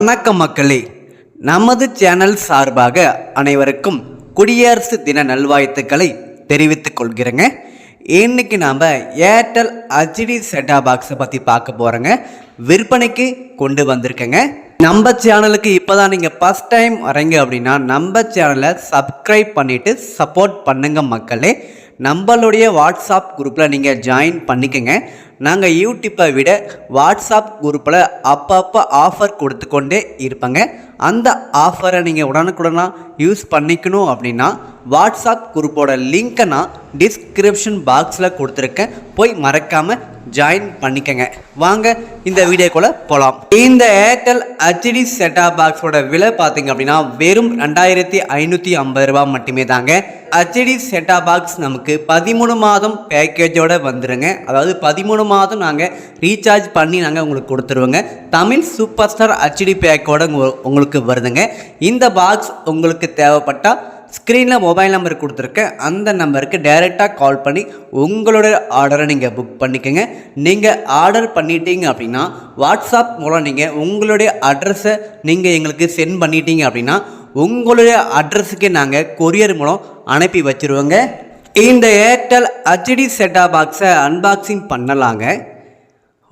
வணக்கம் மக்களே. நமது சேனல் சார்பாக அனைவருக்கும் குடியரசு தின நல்வாழ்த்துக்களை தெரிவித்துக் கொள்கிறேங்க. இன்னைக்கு நாம் ஏர்டெல் ஹச்டி செட்டா பாக்ஸை பற்றி பார்க்க போகிறோங்க விற்பனைக்கு கொண்டு வந்திருக்கேங்க. நம்ம சேனலுக்கு இப்போ தான் நீங்கள் ஃபஸ்ட் டைம் வரீங்க அப்படின்னா நம்ம சேனலை சப்ஸ்கிரைப் பண்ணிவிட்டு சப்போர்ட் பண்ணுங்கள் மக்களே. நம்மளுடைய வாட்ஸ்அப் குரூப்பில் நீங்கள் ஜாயின் பண்ணிக்கங்க. நாங்கள் யூடியூப்பை விட வாட்ஸ்அப் குரூப்பில் அப்பப்போ ஆஃபர் கொடுத்து கொண்டே இருப்பேங்க. அந்த ஆஃபரை நீங்கள் உடனுக்குடனாக யூஸ் பண்ணிக்கணும் அப்படின்னா வாட்ஸ்அப் குரூப்போட லிங்க்கை நான் டிஸ்கிரிப்ஷன் பாக்ஸில் கொடுத்துருக்கேன். போய் மறக்காமல் ஜாயின் பண்ணிக்கங்க. வாங்க இந்த வீடியோக்குள்ளே போகலாம் இந்த ஏர்டெல் ஹச்டி செட்டா பாக்ஸோட விலை பார்த்தீங்க அப்படின்னா வெறும் ரெண்டாயிரத்தி ஐநூற்றி ஐம்பது ரூபா மட்டுமே தாங்க. ஹச்டி செட்டா பாக்ஸ் நமக்கு பதிமூணு மாதம் பேக்கேஜோட வந்துருங்க. அதாவது பதிமூணு மாதம் நாங்கள் ரீசார்ஜ் பண்ணி நாங்கள் உங்களுக்கு கொடுத்துருவோங்க. தமிழ் சூப்பர் ஸ்டார் ஹச்டி பேக்கோட உங்களுக்கு வருதுங்க. இந்த பாக்ஸ் உங்களுக்கு தேவைப்பட்டால் ஸ்க்ரீனில் மொபைல் நம்பர் கொடுத்துருக்கேன். அந்த நம்பருக்கு டைரெக்டாக கால் பண்ணி உங்களுடைய ஆர்டரை நீங்கள் புக் பண்ணிக்கோங்க. நீங்கள் ஆர்டர் பண்ணிட்டீங்க அப்படின்னா வாட்ஸ்அப் மூலம் நீங்கள் உங்களுடைய அட்ரஸை நீங்கள் எங்களுக்கு சென்ட் பண்ணிட்டீங்க அப்படின்னா உங்களுடைய அட்ரஸுக்கு நாங்கள் கொரியர் மூலம் அனுப்பி வச்சுருவோங்க. இந்த ஏர்டெல் ஹச்டி செட்டா பாக்ஸை அன்பாக்சிங் பண்ணலாங்க.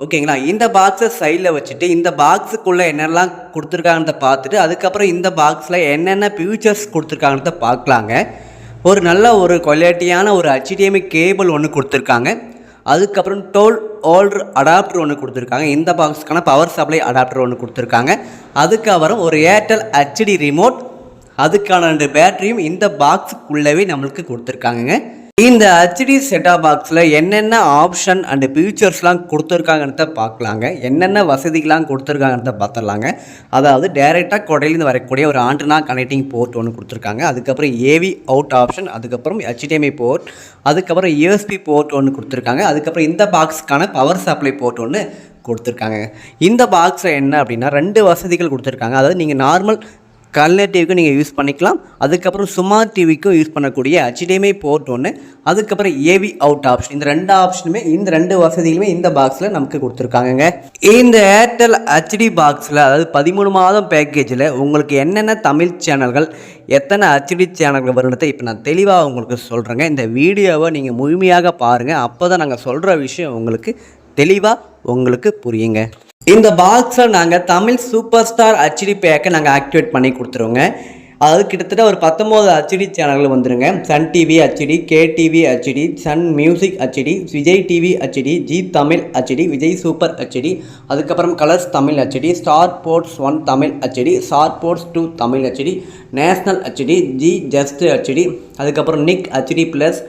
ஓகேங்களா? இந்த பாக்ஸை சைடில் வச்சுட்டு இந்த பாக்ஸுக்குள்ளே என்னெல்லாம் கொடுத்துருக்காங்கன்றத பார்த்துட்டு அதுக்கப்புறம் இந்த பாக்ஸில் என்னென்ன ஃபியூச்சர்ஸ் கொடுத்துருக்காங்கன்றத பார்க்கலாங்க. ஒரு நல்ல ஒரு குவாலிட்டியான ஒரு ஹெச்டிஎம்ஐ கேபிள் ஒன்று கொடுத்துருக்காங்க. அதுக்கப்புறம் டோல் ஓல்டர் அடாப்டர் ஒன்று கொடுத்துருக்காங்க. இந்த பாக்ஸுக்கான பவர் சப்ளை அடாப்டர் ஒன்று கொடுத்துருக்காங்க. அதுக்கப்புறம் ஒரு ஏர்டெல் ஹெச்டி ரிமோட் அதுக்கான ரெண்டு பேட்டரியும் இந்த பாக்ஸுக்குள்ளவே நம்மளுக்கு கொடுத்துருக்காங்கங்க. இந்த ஹெச்டி செட்டா பாக்ஸில் என்னென்ன ஆப்ஷன் அண்டு ஃபியூச்சர்ஸ்லாம் கொடுத்துருக்காங்கன்றத பார்க்கலாங்க. என்னென்ன வசதிகள்லாம் கொடுத்துருக்காங்கன்றத பார்த்துடலாங்க. அதாவது டேரெக்டாக கொடையிலேருந்து வரக்கூடிய ஒரு ஆண்டனா கனெக்டிங் போர்ட் ஒன்று கொடுத்துருக்காங்க. அதுக்கப்புறம் ஏவி அவுட் ஆப்ஷன் அதுக்கப்புறம் ஹெச்டிஎம்ஐ போர்ட் அதுக்கப்புறம் யூஎஸ்பி போர்ட் ஒன்று கொடுத்துருக்காங்க. அதுக்கப்புறம் இந்த பாக்ஸ்க்கான பவர் சப்ளை போர்ட் ஒன்று கொடுத்துருக்காங்க. இந்த பாக்ஸில் என்ன அப்படின்னா ரெண்டு வசதிகள் கொடுத்துருக்காங்க. அதாவது நீங்கள் நார்மல் கலர் டிவிக்கும் நீங்கள் யூஸ் பண்ணிக்கலாம். அதுக்கப்புறம் சுமார் டிவிக்கும் யூஸ் பண்ணக்கூடிய ஹெச்டிஎம்ஐ போர்ட் ஒன்று அதுக்கப்புறம் ஏவி அவுட் ஆப்ஷன் இந்த ரெண்டு ஆப்ஷனுமே இந்த ரெண்டு வசதிகளுமே இந்த பாக்ஸில் நமக்கு கொடுத்துருக்காங்கங்க. இந்த ஏர்டெல் ஹெச்டி பாக்ஸில் அதாவது பதிமூணு மாதம் பேக்கேஜில் உங்களுக்கு என்னென்ன தமிழ் சேனல்கள் எத்தனை ஹெச்டி சேனல்கள் வருன்றதை இப்போ நான் தெளிவாக உங்களுக்கு சொல்கிறேங்க இந்த வீடியோவை நீங்கள் முழுமையாக பாருங்கள் அப்போ தான் நாங்கள் சொல்கிற விஷயம் உங்களுக்கு தெளிவாக உங்களுக்கு புரியுங்க. இந்த பாக்ஸில் நாங்கள் தமிழ் சூப்பர் ஸ்டார் ஹச்டி பேக்கை நாங்கள் ஆக்டிவேட் பண்ணி கொடுத்துருவோங்க. அதாவது கிட்டத்தட்ட ஒரு பத்தொம்போது ஹெச்டி சேனல்கள் வந்துடுங்க Sun TV HD K TV Sun music HD Vijay TV HD Zee Tamil HD Vijay super HD அதுக்கப்புறம் Colors Tamil HD star sports one Tamil HD star sports two Tamil HD national HD G ஜஸ்ட் HD அதுக்கப்புறம் Nick HD plus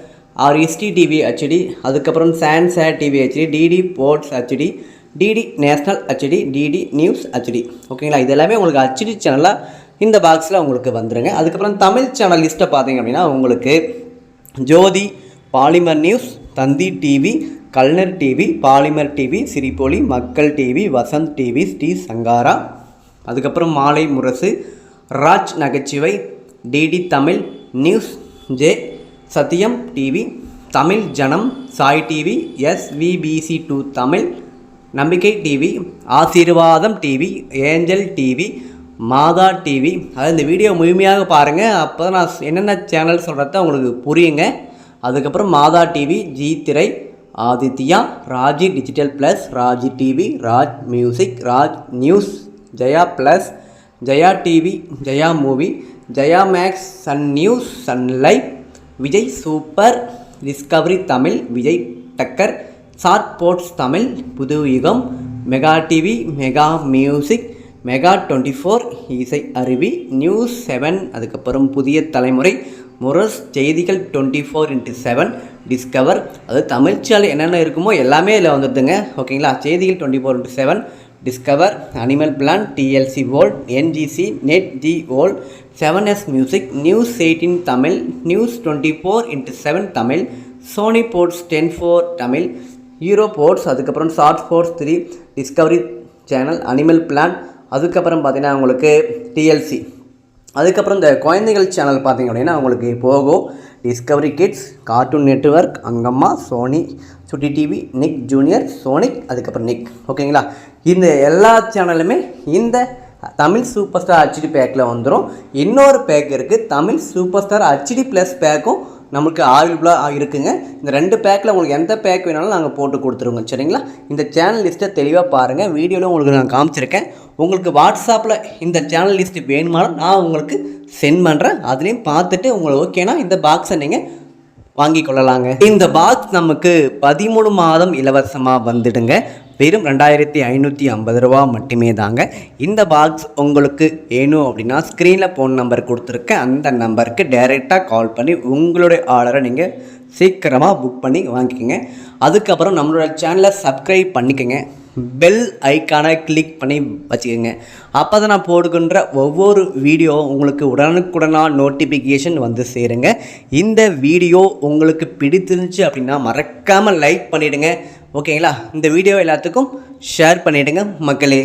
R SD TV HD அதுக்கப்புறம் சான்சேட் TV HD DD sports HD DD national HD DD news HD ஓகேங்களா இது எல்லாமே உங்களுக்கு HD சேனலாக இந்த பாக்ஸில் உங்களுக்கு வந்துடுங்க அதுக்கப்புறம் தமிழ் சேனல் லிஸ்ட்டை பார்த்தீங்க அப்படின்னா உங்களுக்கு Jothi Polimer news Thanthi TV Kalaignar TV Polimer TV Sirippoli Makkal TV Vasanth TV Sri Sankara. அதுக்கப்புறம் Malai Murasu Raj Nagaichuvai DD Tamil news J Sathiyam TV Tamil Janam Sai TV SVBC two Tamil Nambikkai TV Aasirvatham TV angel TV Matha TV. அதாவது இந்த video முழுமையாக பாருங்கள் அப்போ தான் நான் என்னென்ன channel சொல்கிறத உங்களுக்கு புரியுங்க. அதுக்கப்புறம் Matha TV Zee Thirai Adithya Raj digital plus Raj TV Raj music Raj news Jaya plus Jaya TV Jaya movie Jaya max Sun news Sun life Vijay super discovery Tamil Vijay Takkar short sports Tamil Puthu Yugam mega TV mega music mega twenty four Isai Aruvi news seven அதுக்கப்புறம் புதிய தலைமுறை முரஸ் செய்திகள் twenty four into seven discover அது தமிழ்ச்சியால் என்னென்ன இருக்குமோ எல்லாமே இதில் வந்துடுதுங்க ஓகேங்களா செய்திகள் twenty four into seven discover animal planet TLC world NGC Nat Geo world seven S music news eighteen Tamil news twenty four into seven Tamil Sony sports ten four Tamil hero sports அதுக்கப்புறம் short sports three discovery channel animal planet அதுக்கப்புறம் பார்த்திங்கன்னா உங்களுக்கு DLC அதுக்கப்புறம் இந்த குழந்தைகள் channel பார்த்தீங்க அப்படின்னா உங்களுக்கு Pogo discovery kids cartoon network Angamma Sony Chutti TV Nick Junior Sonic அதுக்கப்புறம் நிக் ஓகேங்களா இந்த எல்லா சேனலுமே இந்த தமிழ் சூப்பர் ஸ்டார் ஹச்டி பேக்கில் வந்துடும் இன்னொரு பேக் இருக்குது Tamil super star HD plus பேக்கும் நம்மளுக்கு அவைலபிளாக இருக்குங்க. இந்த ரெண்டு பேக்கில் உங்களுக்கு எந்த பேக் வேணாலும் நாங்கள் போட்டு கொடுத்துருவோங்க. சரிங்களா? இந்த சேனல் லிஸ்ட்டை தெளிவாக பாருங்கள் வீடியோவில் உங்களுக்கு நான் காமிச்சிருக்கேன். உங்களுக்கு வாட்ஸ்அப்பில் இந்த சேனல் லிஸ்ட்டு வேணுமானாலும் நான் உங்களுக்கு சென்ட் பண்ணுறேன் அதுலேயும் பார்த்துட்டு உங்களுக்கு ஓகேனா இந்த பாக்ஸை நீங்கள் வாங்கி கொள்ளலாங்க. இந்த பாக்ஸ் நமக்கு பதிமூணு மாதம் இலவசமாக வந்துடுங்க. வெறும் ரெண்டாயிரத்தி ஐநூற்றி ஐம்பது ரூபா மட்டுமே தாங்க. இந்த பாக்ஸ் உங்களுக்கு வேணும் அப்படின்னா ஸ்க்ரீனில் ஃபோன் நம்பர் கொடுத்துருக்கேன். அந்த நம்பருக்கு டைரெக்டாக கால் பண்ணி உங்களுடைய ஆர்டரை நீங்கள் சீக்கிரமாக புக் பண்ணி வாங்கிக்கோங்க. அதுக்கப்புறம் நம்மளோட சேனலை சப்ஸ்கிரைப் பண்ணிக்கோங்க. பெல் ஐக்கானை கிளிக் பண்ணி வச்சுக்கோங்க. அப்போ தான் நான் போடுகின்ற ஒவ்வொரு வீடியோ உங்களுக்கு உடனுக்குடனாக நோட்டிஃபிகேஷன் வந்து சேருங்க. இந்த வீடியோ உங்களுக்கு பிடித்திருந்துச்சு அப்படின்னா மறக்காமல் லைக் பண்ணிவிடுங்க ஓகேங்களா? இந்த வீடியோ எல்லாத்துக்கும் ஷேர் பண்ணிவிடுங்க மக்களே.